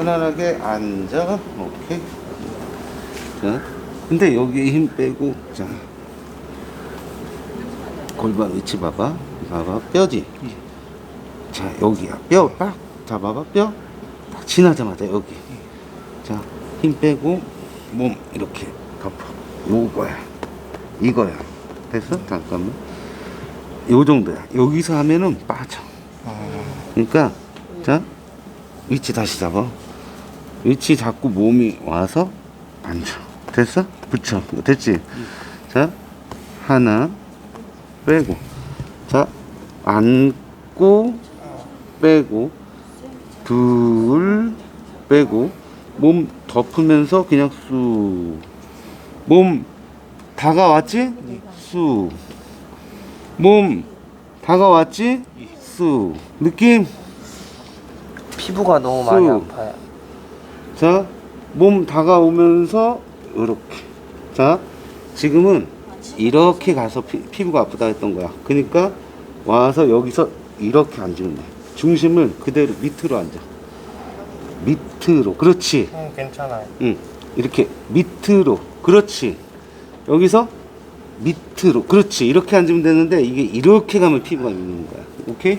편안하게 앉아. 오케이. 자, 근데 여기에 힘 빼고, 자. 골반 위치 봐봐. 봐봐. 뼈지? 자, 여기야. 뼈딱 잡아봐. 뼈. 딱 지나자마자 여기. 자, 힘 빼고, 몸 이렇게 덮어. 요거야. 이거야. 됐어? 잠깐만. 요 정도야. 여기서 하면은 빠져. 그러니까, 자, 위치 다시 잡아. 위치 잡고 몸이 와서 앉아. 됐어? 붙여. 됐지? 자, 하나, 빼고. 자, 앉고, 빼고. 둘, 빼고. 몸 덮으면서 그냥 쑥. 몸 다가왔지? 쑥. 몸 다가왔지? 쑥. 느낌? 피부가 너무 많이 수. 아파요. 자, 몸 다가오면서 이렇게. 자, 지금은 이렇게 가서 피, 피부가 아프다 했던 거야. 그러니까 와서 여기서 이렇게 앉으면 돼. 중심을 그대로 밑으로 앉아. 밑으로. 그렇지. 응, 괜찮아요. 응. 이렇게 밑으로. 그렇지. 여기서 밑으로. 그렇지. 이렇게 앉으면 되는데 이게 이렇게 가면 피부가 있는 거야. 오케이?